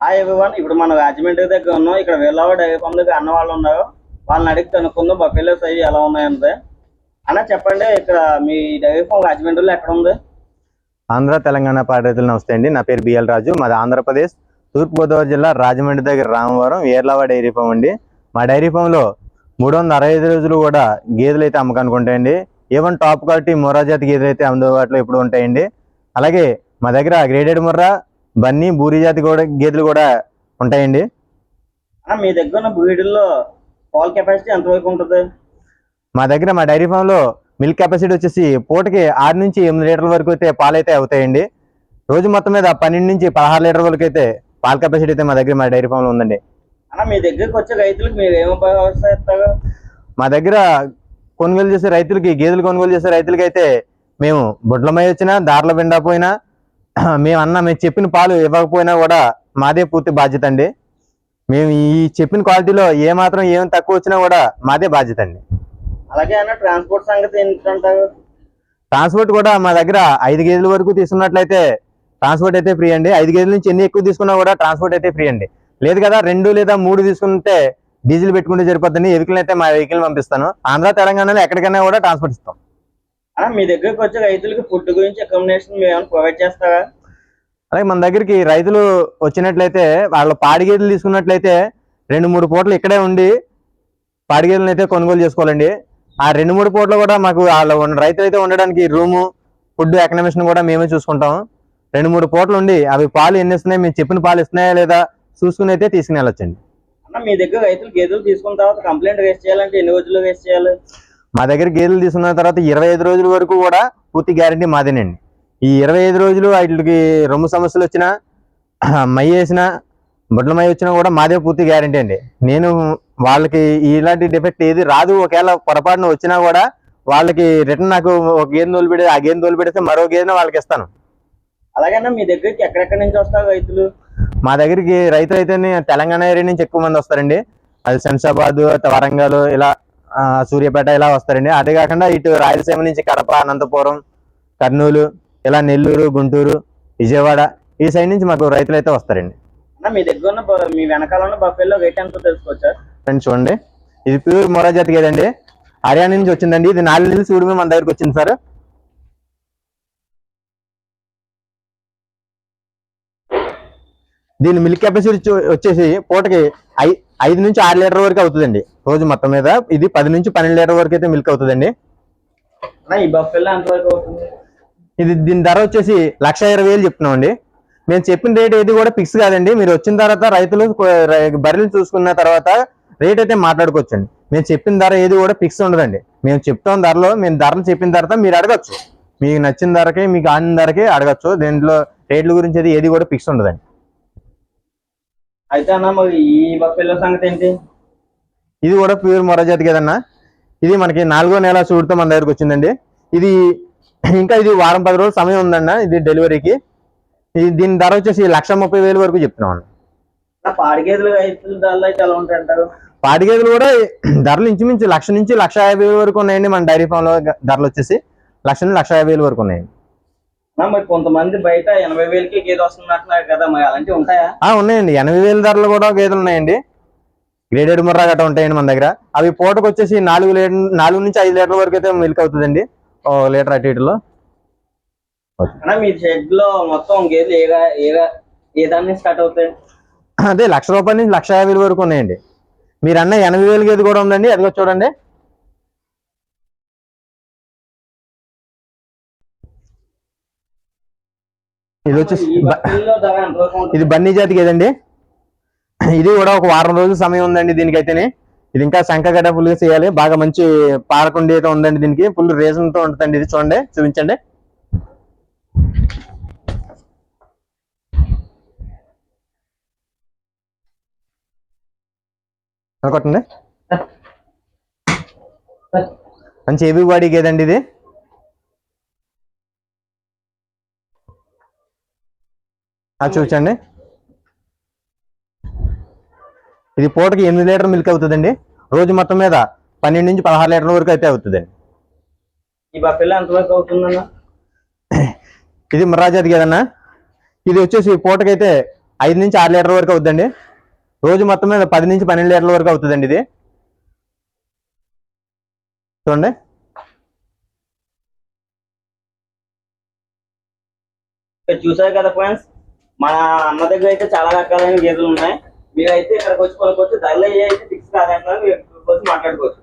Hi everyone ఇప్పుడు మనం రాజమండ్రి దగ్గర ఉన్నాం. ఇక్కడ వేలవ డైరీ ఫామ్ దగ్గర అన్న వాళ్ళు ఉన్నారు. వాళ్ళని అడిగి కనుక్కుందాం. బఫెలోస్ అవి ఎలా ఉన్నాయంటే. అన్న చెప్పండి. ఇక్కడ మీ డైరీ ఫామ్ రాజమండ్రిలో ఎక్కడ ఉంది? ఆంధ్ర తెలంగాణ పాఠకులు నమస్తే అండి. నా పేరు బిఎల్ రాజు. మాది ఆంధ్రప్రదేశ్. తూర్పుగోదావరి జిల్లా రాజమండ్రి దగ్గర రామవరం ఏర్లావ డైరీ ఫామ్ అండి. మా డైరీ ఫామ్లో మూడు వందల అరవై ఐదు రోజులు కూడా గేదెలు అయితే అమ్మకానికి ఉంటాయండి ఈవెన్ టాప్ క్వాలిటీ మొర్రా జాతి గేదెలు అయితే అందుబాటులో ఇప్పుడు ఉంటాయండి. అలాగే మా దగ్గర గ్రేడెడ్ ముర్రా బన్నీ బూరి జాతి కూడా గేదెలు కూడా ఉంటాయండి. మీ దగ్గర ఉన్న బ్రీడ్లో పాల్ కెపాసిటీ ఎంతవరకు ఉంటుంది? మా దగ్గర మా డైరీ ఫామ్లో మిల్క్ కెపాసిటీ వచ్చేసి పూటకి ఆరు నుంచి ఎనిమిది లీటర్ల వరకు అయితే పాలు అయితే అవుతాయండి. రోజు మొత్తం మీద పన్నెండు నుంచి పదహారు లీటర్ వరకు అయితే పాల కెపాసిటీ అయితే మా దగ్గర మా డైరీ ఫామ్లో ఉందండి. అన్న మీ దగ్గరికి వచ్చే రైతులకు మీరు ఏమి ఇస్తారు మా దగ్గర కొనుగోలు చేసే రైతులకి గేదెలు కొనుగోలు చేసే రైతులకి అయితే మేము బొడ్లమై వచ్చినా దారిలో పోయినా మేము అన్న మేము చెప్పిన పాలు ఇవ్వకపోయినా కూడా మాదే పూర్తి బాధ్యత అండి. మేము ఈ చెప్పిన క్వాలిటీలో ఏ మాత్రం ఏం తక్కువ వచ్చినా కూడా మాదే బాధ్యత అండి. అలాగే అన్న ట్రాన్స్పోర్ట్ సంగతి ఏంటంటారు? ట్రాన్స్పోర్ట్ కూడా మా దగ్గర ఐదు గేదెల వరకు తీసుకున్నట్లయితే ట్రాన్స్పోర్ట్ అయితే ఫ్రీ అండి. ఐదు గేదెల నుంచి ఎన్ని ఎక్కువ తీసుకున్నా కూడా ట్రాన్స్పోర్ట్ అయితే ఫ్రీ అండి. లేదు కదా రెండు లేదా మూడు తీసుకుంటే డీజిల్ పెట్టుకుంటే సరిపోతుంది వెహికల్ అయితే మా వెహికల్ పంపిస్తాను. ఆంధ్ర తెలంగాణలో ఎక్కడికైనా కూడా ట్రాన్స్పోర్ట్ ఇస్తాం. మీ దగ్గరికి వచ్చే రైతులకి ఫుడ్ గురించి అకామిడేషన్ ప్రొవైడ్ చేస్తారా? అలాగే మన దగ్గరికి రైతులు వచ్చినట్లయితే వాళ్ళ పాడి గేదెలు తీసుకున్నట్లయితే రెండు మూడు పూటలు ఇక్కడే ఉండి పాడి గేదెలను అయితే కొనుగోలు చేసుకోవాలండి. ఆ రెండు మూడు పూటలు కూడా మాకు వాళ్ళ రైతులు అయితే ఉండడానికి రూము ఫుడ్ ఎకనమిషన్ కూడా మేమే చూసుకుంటాం. రెండు మూడు పూటలు ఉండి అవి పాలు ఎన్ని ఇస్తున్నాయి మేము చెప్పిన పాలు ఇస్తున్నాయా లేదా చూసుకుని అయితే తీసుకుని వెళ్ళొచ్చండి. మీ దగ్గర రైతులు గేదెలు తీసుకున్న తర్వాత కంప్లైంట్ రేస్ చేయాలంటే ఎన్ని రోజులు రేస్ చేయాలి? మా దగ్గర గేదెలు తీసుకున్న తర్వాత ఇరవై ఐదు రోజుల వరకు కూడా పూర్తి గ్యారంటీ మాదేనండి. ఈ ఇరవై ఐదు రోజులు వాటికి రొమ్ము సమస్యలు వచ్చినా మై వేసినా బొడ్ల మై వచ్చినా కూడా మాదే పూర్తి గ్యారంటీ అండి. నేను వాళ్ళకి ఇలాంటి డిఫెక్ట్ ఏది రాదు. ఒకవేళ పొరపాటున వచ్చినా కూడా వాళ్ళకి రిటర్న్ నాకు ఒక గేదె తోలు పెడితే ఆ గేదె తోలు పెడితే మరో గేదెని వాళ్ళకి ఇస్తాను. అలాగైనా మీ దగ్గరికి ఎక్కడెక్కడి నుంచి వస్తారు రైతులు? మా దగ్గరికి రైతులు అయితే తెలంగాణ ఏరియా నుంచి ఎక్కువ మంది వస్తారండి. అది శంషాబాద్ వరంగల్ ఇలా సూర్యాపేట ఇలా వస్తారండి. అదే కాకుండా ఇటు రాయలసీమ నుంచి కడప అనంతపురం కర్నూలు ఇలా నెల్లూరు గుంటూరు విజయవాడ ఈ సైడ్ నుంచి మాకు రైతులు అయితే వస్తారండి మీ దగ్గర ఉన్న మీ వెనకాల ఉన్న బఫెల్లో రేట్ ఎంతో తెలుసుకోవచ్చా ఫ్రెండ్స్ చూడండి. ఇది ప్యూర్ మొరా జాతి కదండి హర్యానా నుంచి వచ్చిందండి. ఇది నాలుగు నెలలు చూడమే మన దగ్గరకు వచ్చింది సార్. దీని మిల్క్ కెపాసిటీ వచ్చేసి పూటకి ఐదు నుంచి ఆరు లీటర్ వరకు అవుతుందండి. రోజు మొత్తం మీద ఇది పది నుంచి పన్నెండు లీటర్ వరకు అయితే మిల్క్ అవుతుందండి. ఈ బఫెల్లో ఎంతవరకు అవుతుంది? ఇది దీని ధర వచ్చేసి లక్ష ఇరవై వేలు చెప్తున్నామండి. మేము చెప్పిన రేట్ ఏది కూడా ఫిక్స్ కాదండి. మీరు వచ్చిన తర్వాత రైతులు బర్రెలు చూసుకున్న తర్వాత రేట్ అయితే మాట్లాడుకోవచ్చండి. మేము చెప్పిన ధర ఏది కూడా ఫిక్స్ ఉండదండి. మేము చెప్తాం ధరలో మేము ధరలు చెప్పిన తర్వాత మీరు అడగచ్చు. మీకు నచ్చిన ధరకే మీకు ఆడిన ధరకే అడగచ్చు. దీంట్లో రేట్ల గురించి అది ఏది కూడా ఫిక్స్ ఉండదండి. అయితే అన్న మరి ఈ సంగతి ఏంటి? ఇది కూడా ప్యూర్ మొర జాతి కదన్నా. ఇది మనకి నాలుగో నెల చూడుతో మన దగ్గరకు వచ్చిందండి. ఇది ఇంకా ఇది వారం పది రోజులు సమయం ఉందన్న ఇది డెలివరీకి. ఇది దీని ధర వచ్చేసి లక్ష ముప్పై వేలు వరకు చెప్తున్నాం పాడి గేదెలు కూడా ధరలు ఇంచుమించు లక్ష నుంచి లక్ష యాభై వేల వరకు ఉన్నాయండి మన డైరీ ఫామ్లో ధరలు వచ్చేసి లక్ష నుంచి లక్ష యాభై వేల వరకు ఉన్నాయండి. మరి కొంతమంది బయట ఎనభై వేలకి గేదె వస్తుంది అంటున్నారు కదా మరి అలాంటివి ఉంటాయా? ఉన్నాయండి. ఎనభై వేల ధరలు కూడా గేదెలు ఉన్నాయండి. గ్రేడెడ్ ముర్రా గట్రా ఉంటాయండి మన దగ్గర. అవి పూటకు వచ్చేసి నాలుగు లీటర్ నాలుగు నుంచి ఐదు లీటర్ల వరకు అయితే మిల్క్ అవుతుందండి. లీటర్ అటు ఇటులో? అన్న మీ షెడ్లో మొత్తం గేదెలు ఏ స్టార్ట్ అవుతాయి? అదే లక్ష రూపాయల నుంచి లక్ష యాభై వరకు ఉన్నాయండి. మీరు అన్న ఎనభై వేలు గేది కూడా ఉందండి. అదిగో చూడండి. ఇది వచ్చేసి ఇది బన్నీ జాతి కదండి ఇది కూడా ఒక వారం రోజులు సమయం ఉందండి దీనికైతేనే. ఇది ఇంకా శంఖగడ్డ ఫుల్గా చేయాలి. బాగా మంచి పారకుండి అయితే ఉందండి దీనికి. ఫుల్ రేషన్తో ఉంటుందండి ఇది చూడండి. చూపించండి. కొట్టండి. మంచి హెవీ బాడీ గేదండి ఇది. అది చూపించండి. ఇది పూటకి ఎనిమిది లీటర్ మిల్క్ అవుతుందండి. రోజు మొత్తం మీద పన్నెండు నుంచి పదహారు లీటర్ల వరకు అయితే అవుతుందండి ఈ బఫెల్లో ఎంతవరకు అవుతుందన్న? ఇది మర్రాజాతి కదన్నా? ఇది వచ్చేసి పూటకైతే ఐదు నుంచి ఆరు లీటర్ల వరకు అవుతుందండి. రోజు మొత్తం మీద పది నుంచి పన్నెండు లీటర్ల వరకు అవుతుందండి ఇది. చూడండి. చూసారు కదా ఫ్రెండ్స్ మన అన్న దగ్గర అయితే చాలా రకాలైన గేదెలు ఉన్నాయి. మీరైతే ఇక్కడికి వచ్చి కొనుక్కోవచ్చు ధరలు అయ్యి అయితే ఫిక్స్ కాదంటున్నారు మీరు వచ్చి మాట్లాడుకోవచ్చు.